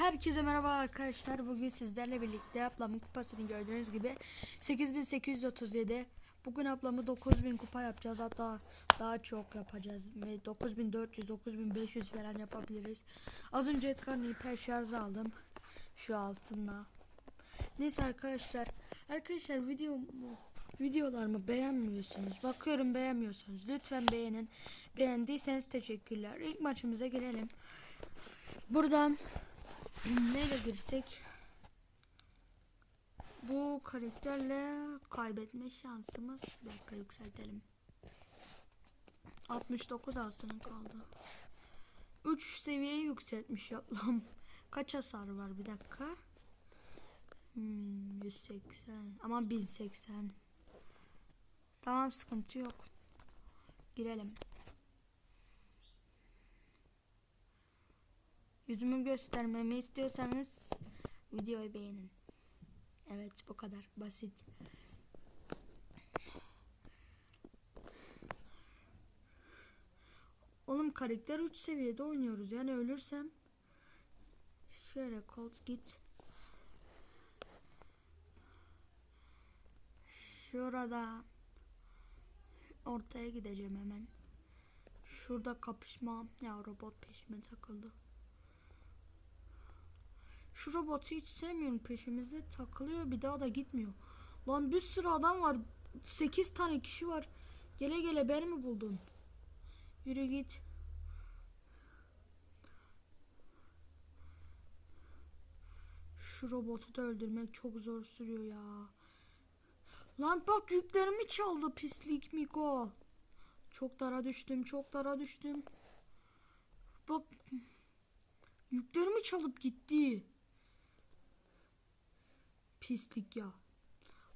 Herkese merhaba arkadaşlar. Bugün sizlerle birlikte ablamın kupasını gördüğünüz gibi 8837. Bugün ablamı 9000 kupa yapacağız. Hatta daha çok yapacağız. Ve 9400 9500 falan yapabiliriz. Az önce Edgar'ın hiper şarj aldım. Şu altınla. Neyse arkadaşlar. Arkadaşlar videomu videolarımı beğenmiyorsunuz. Bakıyorum beğenmiyorsunuz. Lütfen beğenin. Beğendiyseniz teşekkürler. İlk maçımıza girelim. Buradan neyle girsek? Bu karakterle kaybetme şansımız bir dakika yükseltelim. 69 altının kaldı. 3 seviye yükseltmiş ablam. Kaç hasar var bir dakika? Hmm, 180 aman 1080 tamam sıkıntı yok. Girelim Yüzümü göstermemi istiyorsanız videoyu beğenin. Evet bu kadar basit. Oğlum karakter 3 seviyede oynuyoruz yani ölürsem şöyle Colt git. Şurada ortaya gideceğim hemen. Şurada kapışma ya robot peşime takıldı. Şu robotu hiç sevmiyorum peşimizde takılıyor bir daha da gitmiyor. Lan bir sürü adam var. 8 tane kişi var. Gele gele beni mi buldun? Yürü git. Şu robotu da öldürmek çok zor sürüyor ya. Lan bak yüklerimi çaldı pislik Miko. Çok dara düştüm, çok dara düştüm. Bak yüklerimi çalıp gitti. Pislik ya.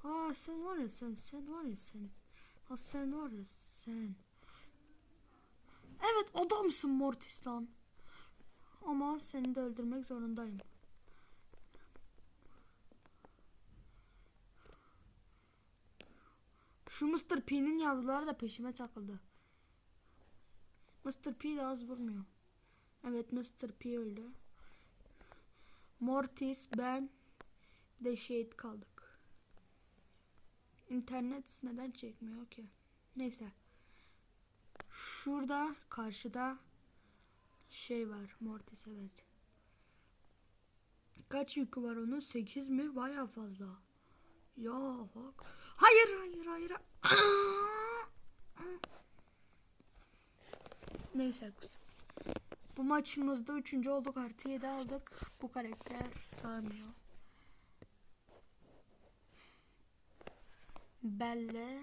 Aa sen var ya sen sen var ya sen. Ha sen var ya sen. Evet adamsın Mortis lan. Ama seni de öldürmek zorundayım. Şu Mr. P'nin yavruları da peşime takıldı. Mr. P de az vurmuyor. Evet Mr. P öldü. Mortis, ben, de Shade kaldık. İnternet neden çekmiyor ki? Neyse. Şurada karşıda şey var. Mortis evet. Kaç yükü var onun? 8 mi? Baya fazla. Ya bak. Hayır hayır hayır. Neyse. Bu maçımızda üçüncü olduk artı 7 aldık. Bu karakter sarmıyor. Belle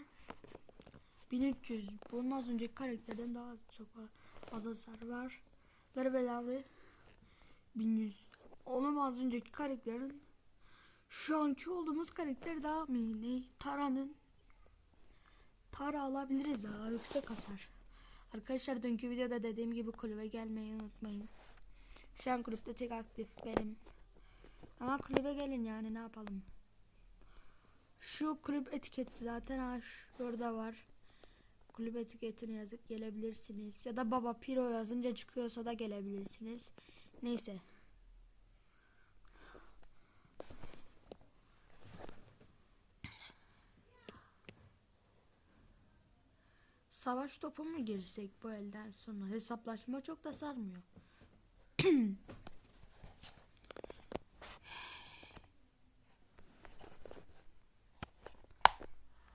1300. Bunun az önceki karakterden daha çok az hasar var. Darbe davri 1100. Onun az önceki karakterin şu anki olduğumuz karakter daha mı? Tara'nın Tara alabiliriz daha yüksek hasar. Arkadaşlar dünkü videoda dediğim gibi kulübe gelmeyi unutmayın. Şu an kulüpte tek aktif benim. Ama kulübe gelin yani ne yapalım. Şu kulüp etiketi zaten ha şurada var. Kulüp etiketini yazıp gelebilirsiniz. Ya da baba piro yazınca çıkıyorsa da gelebilirsiniz. Neyse. Savaş topu mu girsek bu elden sonra? Hesaplaşma çok da sarmıyor.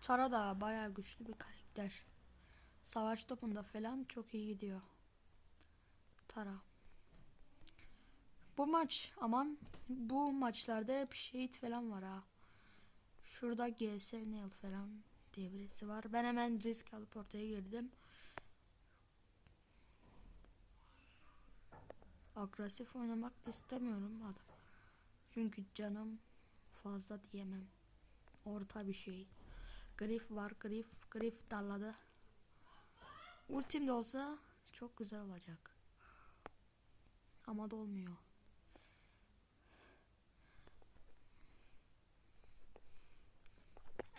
Tara da bayağı güçlü bir karakter. Savaş topunda falan çok iyi gidiyor. Tara. Bu maç aman bu maçlarda hep şehit falan var ha. Şurada GS Nail falan diye birisi var. Ben hemen risk alıp ortaya girdim. Agresif oynamak istemiyorum adam. Çünkü canım fazla diyemem. Orta bir şey. Grif var. Grif. Grif darladı. Ultim de olsa çok güzel olacak. Ama da olmuyor.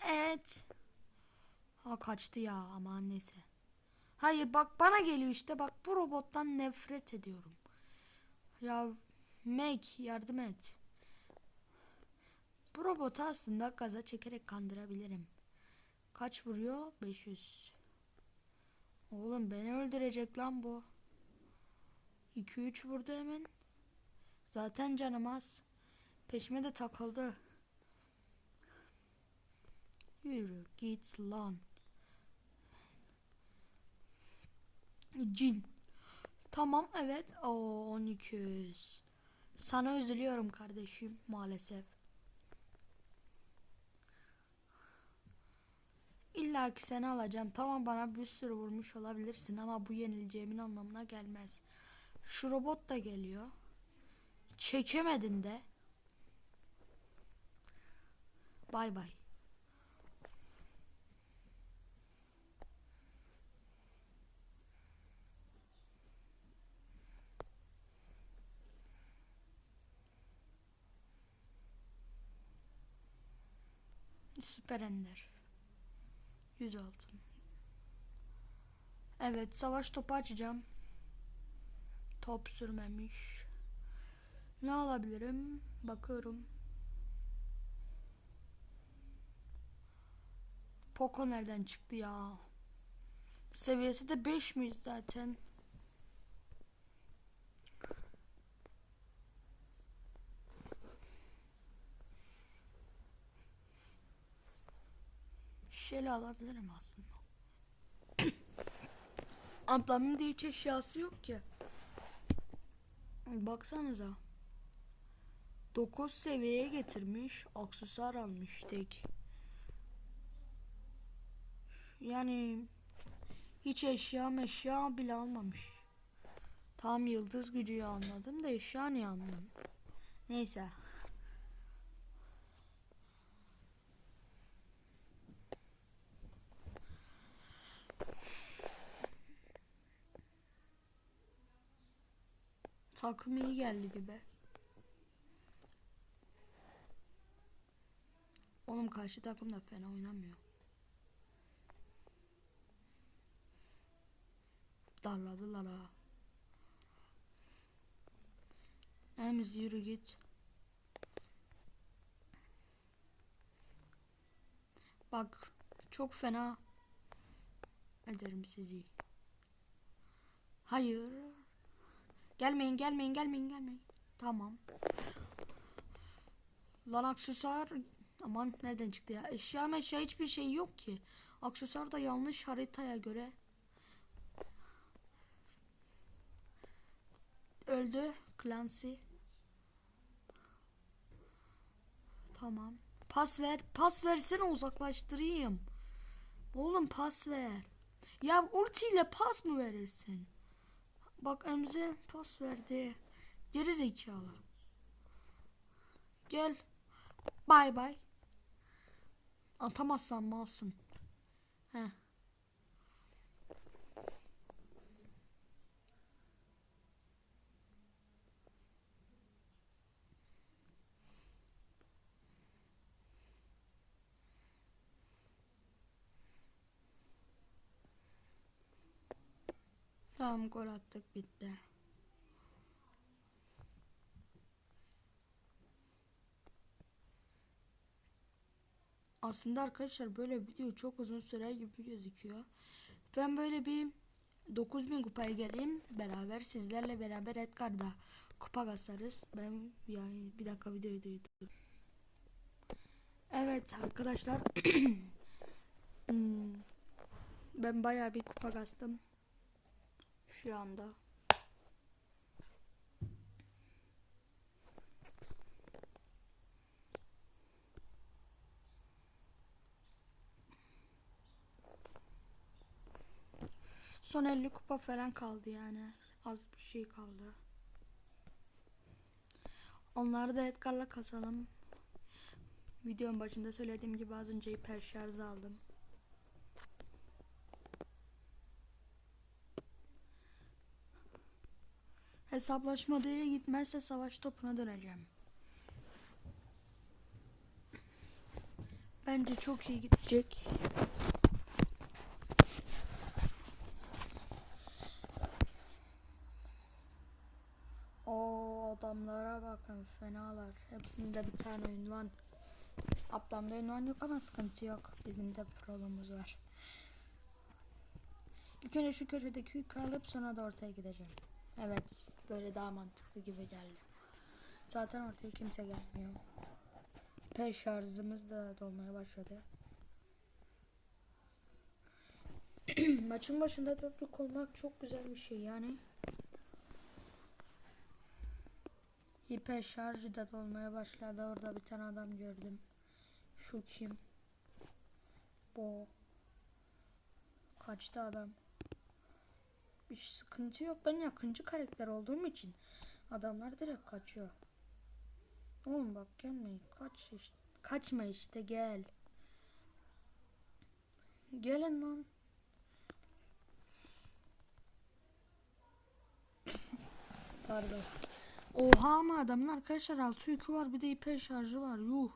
Evet. Ha kaçtı ya aman neyse. Hayır bak bana geliyor işte bak bu robottan nefret ediyorum. Ya Meg yardım et. Bu robotu aslında gaza çekerek kandırabilirim. Kaç vuruyor? 500. Oğlum beni öldürecek lan bu. 2-3 vurdu hemen. Zaten canım az. Peşime de takıldı. Yürü git lan. Cin. Tamam evet. O 1200. Sana üzülüyorum kardeşim maalesef. İlla ki seni alacağım. Tamam bana bir sürü vurmuş olabilirsin ama bu yenileceğimin anlamına gelmez. Şu robot da geliyor. Çekemedin de. Bay bay. Süper Ender. 100 altın. Evet savaş topu açacağım. Top sürmemiş. Ne alabilirim? Bakıyorum. Poco nereden çıktı ya? Seviyesi de 5 miyiz zaten? Şeli alabilirim aslında. Ablamın da hiç eşyası yok ki. Baksanıza. 9 seviyeye getirmiş. Aksesuar almış tek. Yani hiç eşya meşya bile almamış. Tam yıldız gücüyü anladım da eşya niye anladım. Neyse. Takım iyi geldi gibi. Oğlum karşı takım da fena oynamıyor. Darladılar ha. Emz yürü git. Bak çok fena ederim sizi. Hayır. Gelmeyin gelmeyin gelmeyin gelmeyin. Tamam. Lan aksesuar aman nereden çıktı ya? Eşya meşya hiçbir şey yok ki. Aksesuar da yanlış haritaya göre. Öldü Clancy. Tamam. Pas ver. Pas versene uzaklaştırayım. Oğlum pas ver. Ya ultiyle pas mı verirsin? Bak Emze pas verdi. Geri zekalı. Gel. Bay bay. Atamazsan malsın. He. Tamam gol attık bitti. Aslında arkadaşlar böyle video çok uzun sürer gibi gözüküyor. Ben böyle bir 9000 kupaya geleyim beraber sizlerle beraber Edgar'da kupa kasarız. Ben yani bir dakika videoyu durdurdum. Evet arkadaşlar Hmm, ben bayağı bir kupa kastım şu anda. Son 50 kupa falan kaldı yani. Az bir şey kaldı. Onları da Edgar'la kasalım. Videonun başında söylediğim gibi az önce hiper şarj aldım. Hesaplaşma diye gitmezse savaş topuna döneceğim. Bence çok iyi gidecek. O Adamlara bakın fenalar. Hepsinde bir tane ünvan. Ablamda ünvan yok ama sıkıntı yok. Bizim de prolumuz var. İlk önce şu köşedeki yükü alıp sonra da ortaya gideceğim. Evet böyle daha mantıklı gibi geldi. Zaten ortaya kimse gelmiyor. Hiper şarjımız da dolmaya başladı. Maçın başında dörtlük olmak çok güzel bir şey yani. Hiper şarjı da dolmaya başladı. Orada bir tane adam gördüm. Şu kim? Bu. Kaçtı adam. Bir sıkıntı yok. Ben yakıncı karakter olduğum için adamlar direkt kaçıyor. Oğlum bak gelmeyin. Kaç işte. Kaçma işte gel. Gelin lan. Pardon. Oha ama adamın arkadaşlar altı yükü var bir de hiper şarjı var yuh.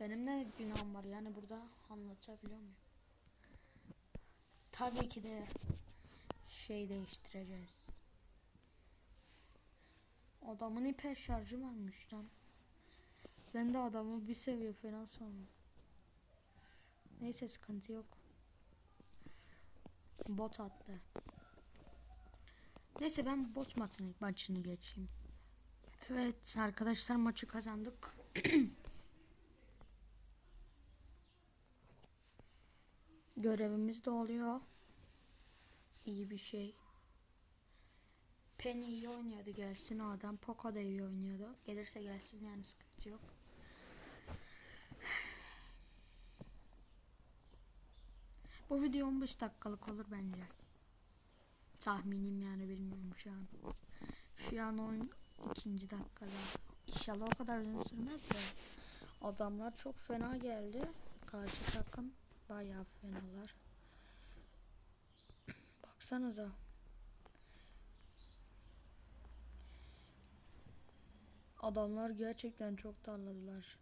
Benim ne günahım var yani burada anlatabiliyor muyum? Tabii ki de şey değiştireceğiz. Adamın hiper şarjı varmış lan. Ben de adamı bir seviye falan sandım. Neyse sıkıntı yok. Bot attı. Neyse ben bot maçını, maçını geçeyim. Evet arkadaşlar maçı kazandık. Görevimiz de oluyor. İyi bir şey. Penny iyi oynuyordu gelsin o adam. Poco da iyi oynuyordu. Gelirse gelsin yani sıkıntı yok. Bu video 15 dakikalık olur bence. Tahminim yani bilmiyorum şu an. Şu an 12. dakikada. İnşallah o kadar uzun sürmez de. Adamlar çok fena geldi. Karşı takım bayağı fenalar. Baksanıza. Adamlar gerçekten çok darladılar.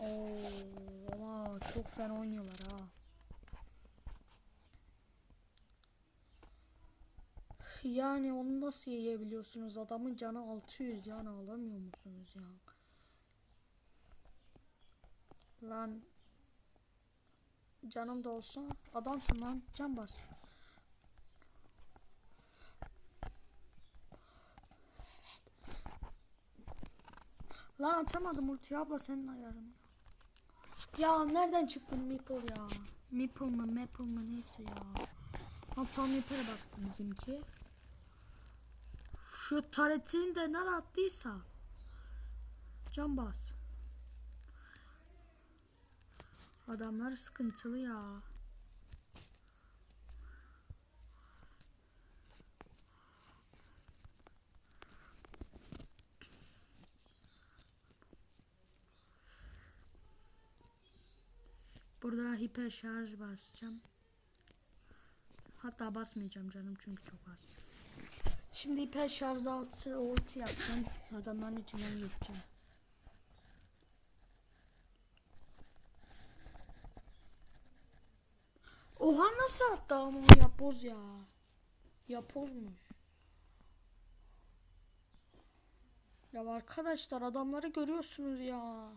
Oo, ama çok fena oynuyorlar ha. Yani onu nasıl yiyebiliyorsunuz? Adamın canı 600 yani alamıyor musunuz ya? Lan canım da olsa adamsın lan can bas. Lan atamadım ultiyi abla senin ayarını. Ya nereden çıktın Meeple ya? Meeple mı Maple mı neyse ya. Hatta Meeple'e bastı bizimki. Şu taretini de nereye attıysa. Can bas. Adamlar sıkıntılı ya. Burada hiper şarj basacağım. Hatta basmayacağım canım çünkü çok az. Şimdi hiper şarj altı ulti yapacağım. Adamların içinden geçeceğim. Oha nasıl attı ama yapoz ya. Yapozmuş. Ya arkadaşlar adamları görüyorsunuz ya.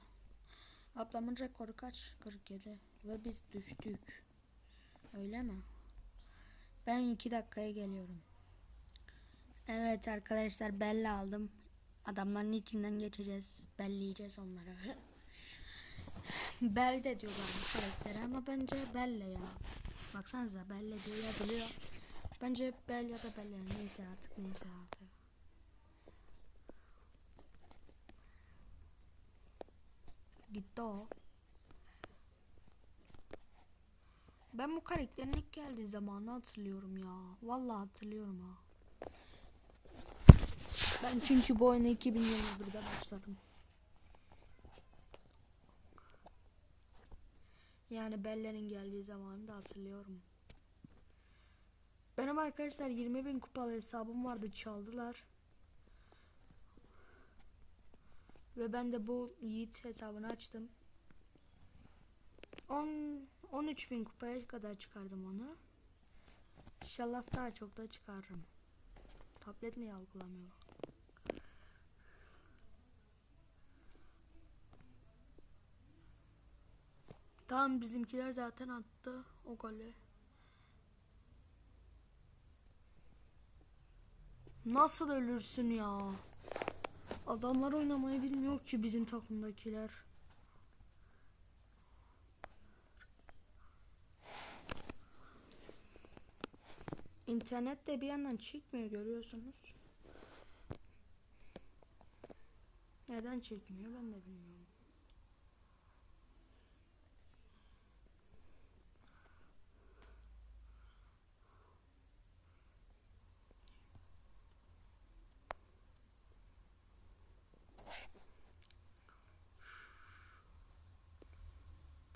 Ablamın rekoru kaç? 47. Ve biz düştük. Öyle mi? Ben 2 dakikaya geliyorum. Evet arkadaşlar belli aldım. Adamların içinden geçeceğiz. Belleyeceğiz onları. Bel de diyorlar karaktere ama bence Belle ya. Baksanıza Belle diye yazılıyor. Bence Bel ya da Belle neyse artık neyse artık. Gitti o. Ben bu karakterin ilk geldiği zamanı hatırlıyorum ya. Vallahi hatırlıyorum ha. Ben çünkü bu oyuna 2021'de başladım. Yani Belle'nin geldiği zamanı da hatırlıyorum. Benim arkadaşlar 20 bin kupalı hesabım vardı çaldılar. Ve ben de bu Yiğit hesabını açtım. 10 13 bin kupaya kadar çıkardım onu. İnşallah daha çok da çıkarırım. tablet niye algılamıyor? Tamam bizimkiler zaten attı o golü. Nasıl ölürsün ya? Adamlar oynamayı bilmiyor ki bizim takımdakiler. İnternet de bir yandan çekmiyor görüyorsunuz. Neden çekmiyor ben de bilmiyorum.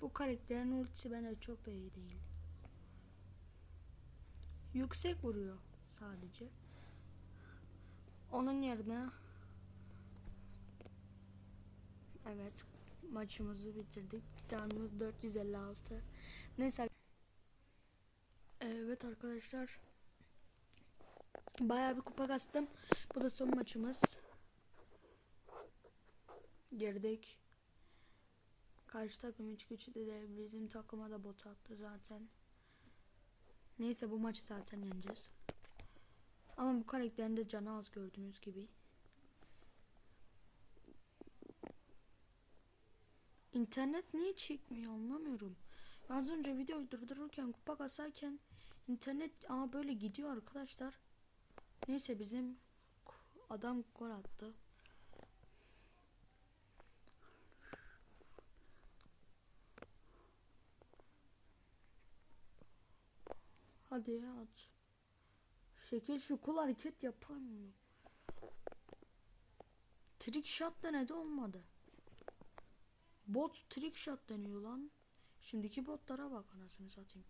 Bu karakterin ultisi bence çok da iyi değil. Yüksek vuruyor sadece. Onun yerine Evet maçımızı bitirdik. Canımız 456. Neyse. Evet arkadaşlar. Bayağı bir kupa kastım. Bu da son maçımız. Girdik. Karşı takım hiç güçlü de bizim takıma da bot attı zaten. Neyse bu maçı zaten yeneceğiz. Ama bu karakterin de canı az gördüğünüz gibi. İnternet niye çekmiyor anlamıyorum. Az önce videoyu durdururken kupa kasarken internet ama böyle gidiyor arkadaşlar. Neyse bizim adam gol attı. Hadi ya at. Şekil şu kul hareket yapamıyor. Trick shot denedi olmadı. Bot trick shot deniyor lan. Şimdiki botlara bak anasını satayım.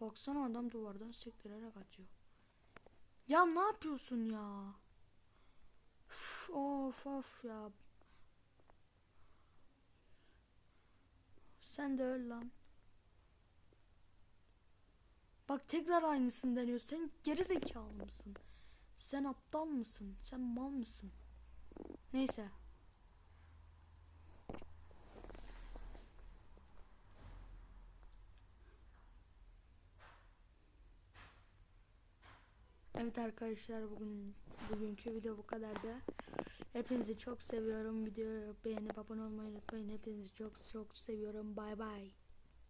Baksana adam duvardan sektirerek atıyor. Ya ne yapıyorsun ya? Üf, of of ya. Sen de öl lan. Bak tekrar aynısını deniyor. Sen geri zekalı mısın? Sen aptal mısın? Sen mal mısın? Neyse. Evet arkadaşlar bugün bugünkü video bu kadardı. Hepinizi çok seviyorum. Videoyu beğenip abone olmayı unutmayın. Hepinizi çok çok seviyorum. Bay bay.